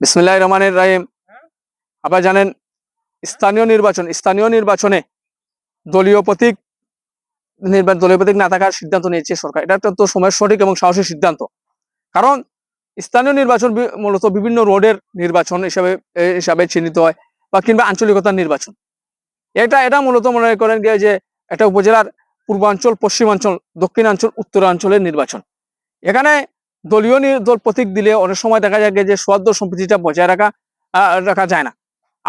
বিসমিল্লাহ রহমানের রাহিম। আপনারা জানেন স্থানীয় নির্বাচন স্থানীয় নির্বাচনে দলীয় প্রতীক নির্বাচন দলীয় প্রতীক না থাকার সিদ্ধান্ত নিয়েছে সরকার। এটা অত্যন্ত সময় সঠিক এবং সাহসী সিদ্ধান্ত। কারণ স্থানীয় নির্বাচন মূলত বিভিন্ন রোডের নির্বাচন হিসাবে হিসাবে চিহ্নিত হয় বা কিংবা আঞ্চলিকতার নির্বাচন। এটা এটা মূলত মনে করেন গিয়ে যে এটা উপজেলার পূর্বাঞ্চল পশ্চিমাঞ্চল দক্ষিণাঞ্চল উত্তরাঞ্চলের নির্বাচন। এখানে দলীয় দল প্রতীক দিলে অনেক সময় দেখা যায় যে সোয়াদ্য সম্প্রীতিটা বজায় রাখা রাখা যায় না।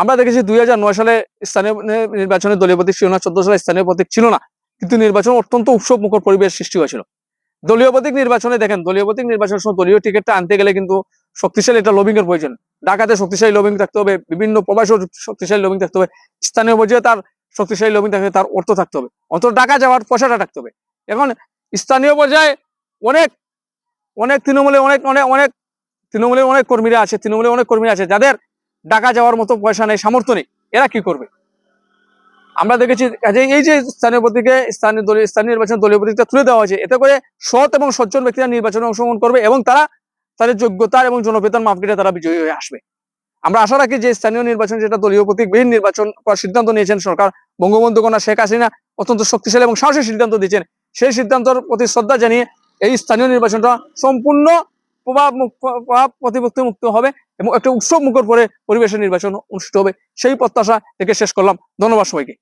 আমরা দেখেছি দুই হাজার নয় সালে স্থানীয় নির্বাচনে দলীয় প্রতীক ছিল না চোদ্দ সালে স্থানীয় প্রতীক ছিল না। কিন্তু নির্বাচন অত্যন্ত উৎসব মুখর পরিবেশ সৃষ্টি হয়েছিল। দলীয় প্রতীক নির্বাচনে দেখেন, দলীয় প্রতীক নির্বাচনের সময় দলীয় টিকিটটা আনতে গেলে কিন্তু শক্তিশালী একটা লবিং এর প্রয়োজন। ঢাকাতে শক্তিশালী লবিং থাকতে হবে, বিভিন্ন প্রবাসেও শক্তিশালী লবিং থাকতে হবে, স্থানীয় পর্যায়ে তার শক্তিশালী লবিং থাকতে তার অর্থ থাকতে হবে। অন্তত ঢাকা যাওয়ার পয়সাটা থাকতে হবে। এখন স্থানীয় পর্যায়ে অনেক অনেক তৃণমূলে অনেক অনেক অনেক তৃণমূলের অনেক কর্মীরা আছে তৃণমূলের অনেক কর্মী আছে, যাদের ঢাকা যাওয়ার মতো পয়সা নেই, সামর্থ্য নেই, এরা কি করবে? আমরা দেখেছি, এই যে স্থানীয় প্রতীকে স্থানীয় দলীয়, স্থানীয় নির্বাচন দলীয় প্রতীকটা তুলে দেওয়া হয়েছে, এতে করে সৎ এবং সজ্জন ব্যক্তিরা নির্বাচনে অংশগ্রহণ করবে এবং তারা তাদের যোগ্যতার এবং জনপ্রিয়তার মাপকাঠি তারা বিজয়ী হয়ে আসবে। আমরা আশা রাখি যে স্থানীয় নির্বাচন যেটা দলীয় প্রতীকবিহীন নির্বাচন করার সিদ্ধান্ত নিয়েছেন সরকার, বঙ্গবন্ধু কন্যা শেখ হাসিনা অত্যন্ত শক্তিশালী এবং সাহসী সিদ্ধান্ত দিয়েছেন, সেই সিদ্ধান্তের প্রতি শ্রদ্ধা জানিয়ে এই স্থানীয় নির্বাচনটা সম্পূর্ণ প্রভাব প্রভাব প্রতিপক্ষ মুক্ত হবে এবং একটা উৎসব মুখর পরে পরিবেশের নির্বাচন অনুষ্ঠিত হবে। সেই প্রত্যাশা থেকে শেষ করলাম। ধন্যবাদ সবাইকে।